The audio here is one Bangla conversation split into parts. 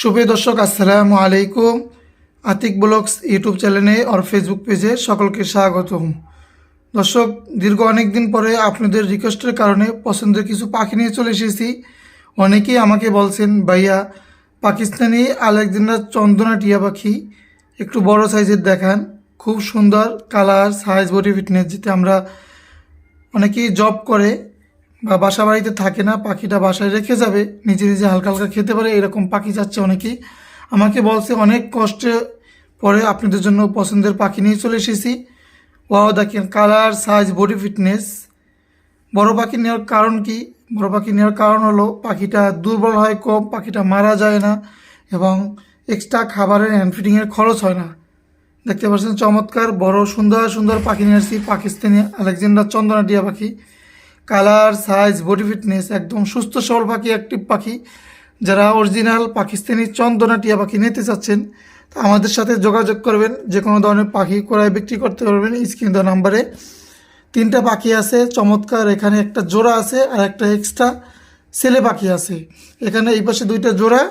সুপ্রিয় দর্শক, আসসালামু আলাইকুম। আতিক ব্লগস ইউটিউব চ্যানেলে আর ফেসবুক পেজে সকলকে স্বাগতম। দর্শক, দীর্ঘ অনেক দিন পরে আপনাদের রিকোয়েস্টের কারণে পছন্দের কিছু পাখি নিয়ে চলে এসেছি। অনেকেই আমাকে বলছেন, ভাইয়া, পাকিস্তানি আলেকজান্ডার চন্দনা টিয়া পাখি, একটু বড় সাইজের দেখান। খুব সুন্দর কালার সাইজ বডি ফিটনেস যেতে আমরা অনেকেই জব করে। বা বাসা বাড়িতে থাকে না, পাখিটা বাসায় রেখে যাবে, নিজে নিজে হালকা হালকা খেতে পারে, এরকম পাখি যাচ্ছে অনেকেই। আমাকে বলছে, অনেক কষ্টে পরে আপনাদের জন্য পছন্দের পাখি নিয়ে চলে এসেছি। ওয়াও, দেখেন কালার, সাইজ, বডি ফিটনেস। বড় পাখি নেওয়ার কারণ কি? বড় পাখি নেওয়ার কারণ হলো পাখিটা দুর্বল হয় কম, পাখিটা মারা যায় না এবং এক্সট্রা খাবারের হ্যান্ড ফিডিংয়ের খরচ হয় না। দেখতে পাচ্ছেন, চমৎকার, বড়, সুন্দর সুন্দর পাখি নিয়ে আসছি পাকিস্তানি আলেকজান্ডার চন্দনা টিয়া পাখি। কালার, সাইজ, বডি ফিটনেস, একদম সুস্থ, সবল পাখি অ্যাক্টিভ পাখি। যারা অরিজিনাল পাকিস্তানি চন্দনা টিয়া পাখি নিতে চাচ্ছেন, তা আমাদের সাথে যোগাযোগ করবেন। যে কোনো ধরনের পাখি ক্রয় বিক্রি করতে পারবেন স্ক্রিন দেওয়া নাম্বারে। তিনটা পাখি আছে, চমৎকার। এখানে একটা জোড়া আছে আর একটা এক্সট্রা ছেলে পাখি আছে। এখানে এই পাশে দুইটা জোড়া,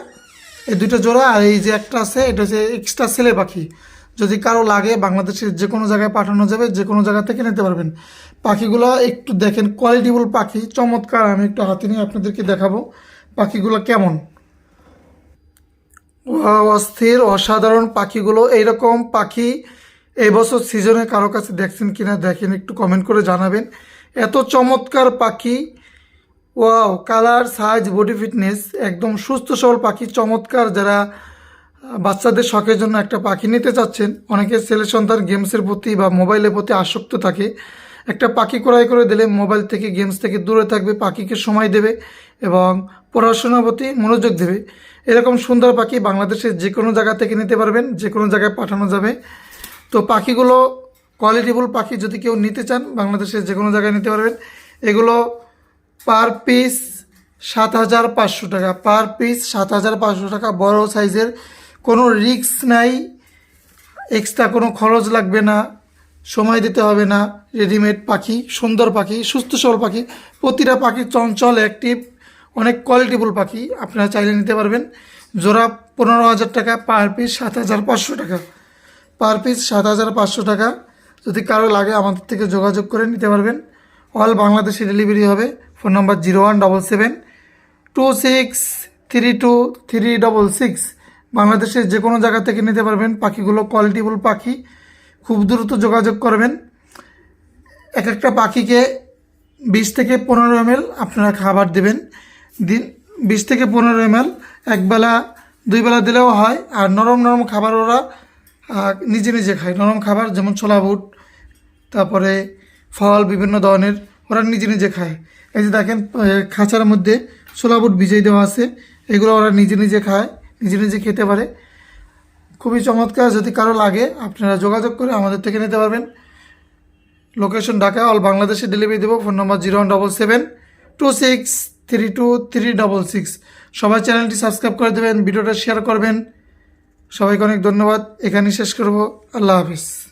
এই দুইটা জোড়া আর এই যে একটা আছে, এটা হচ্ছে এক্সট্রা ছেলে পাখি। যদি কারও লাগে, বাংলাদেশের যে কোনো জায়গায় পাঠানো যাবে যে কোনো জায়গা থেকে নিতে পারবেন। পাখিগুলো একটু দেখেন কোয়ালিটিফুল পাখি, চমৎকার। আমি একটু হাতে নিয়ে আপনাদেরকে দেখাবো পাখিগুলো কেমন। অস্থির, অসাধারণ পাখিগুলো। এইরকম পাখি এই বছর সিজনে কারও কাছে দেখছেন কিনা দেখেন, একটু কমেন্ট করে জানাবেন। এত চমৎকার পাখি। Wow colour size body fitness একদম সুস্থ সবল পাখি, চমৎকার। যারা বাচ্চাদের শখের জন্য একটা পাখি নিতে চাচ্ছেন, অনেকে ছেলে সন্তান গেমসের প্রতি বা মোবাইলের প্রতি আসক্ত থাকে। একটা পাখি ক্রয় করে দিলে মোবাইল থেকে গেমস থেকে দূরে থাকবে, পাখিকে সময় দেবে এবং পড়াশোনার প্রতি মনোযোগ দেবে। এরকম সুন্দর পাখি বাংলাদেশের যে কোনো জায়গা থেকে নিতে পারবেন যে কোনো জায়গায় পাঠানো যাবে। তো পাখিগুলো কোয়ালিটিফুল পাখি যদি কেউ নিতে চান, বাংলাদেশের যে কোনো জায়গায় নিতে পারবেন। এগুলো পার পিস সাত হাজার পাঁচশো টাকা পার পিস সাত হাজার পাঁচশো টাকা, বড় সাইজের কোনো রিস্ক নাই এক্সট্রা কোনো খরচ লাগবে না, সময় দিতে হবে না রেডিমেড পাখি, সুন্দর পাখি, সুস্থ সবল পাখি, প্রতিটা পাখি চঞ্চল অ্যাক্টিভ অনেক কোয়ালিটিফুল পাখি আপনারা চাইলে নিতে পারবেন। জোড়া পনেরো হাজার টাকা পার পিস সাত হাজার পাঁচশো টাকা। পার পিস সাত হাজার পাঁচশো টাকা। যদি কারও লাগে আমাদের থেকে যোগাযোগ করে নিতে পারবেন। অল বাংলাদেশে ডেলিভারি হবে। Phone number zero one double seven two six three two three double six. বাংলাদেশের যে কোনো জায়গা থেকে নিতে পারবেন পাখিগুলো কোয়ালিটিফুল পাখি। খুব দ্রুত যোগাযোগ করবেন। এক একটা পাখিকে বিশ থেকে পনেরো এম আপনারা খাবার দেবেন। দিন বিশ থেকে পনেরো এম একবেলা দুই বেলা দিলেও হয়। আর নরম নরম খাবার ওরা নিজে নিজে খায়। নরম খাবার যেমন ছোলা বুট, তারপরে ফল, বিভিন্ন ধরনের ওরা নিজে নিজে খায়। এই যে দেখেন খাঁচার মধ্যে ছোলা বুট ভিজিয়ে দেওয়া আছে। এগুলো ওরা নিজে নিজে খায়। নিজে নিজে খেতে পারে। খুবই চমৎকার, যদি কারও লাগে, আপনারা যোগাযোগ করে আমাদের থেকে নিতে পারবেন। লোকেশন ঢাকা অল বাংলাদেশে ডেলিভারি দেবো phone number zero one double seven two six three two three double six সবাই চ্যানেলটি সাবস্ক্রাইব করে দেবেন, ভিডিওটা শেয়ার করবেন। সবাইকে অনেক ধন্যবাদ, এখানেই শেষ করব, আল্লাহ হাফিজ।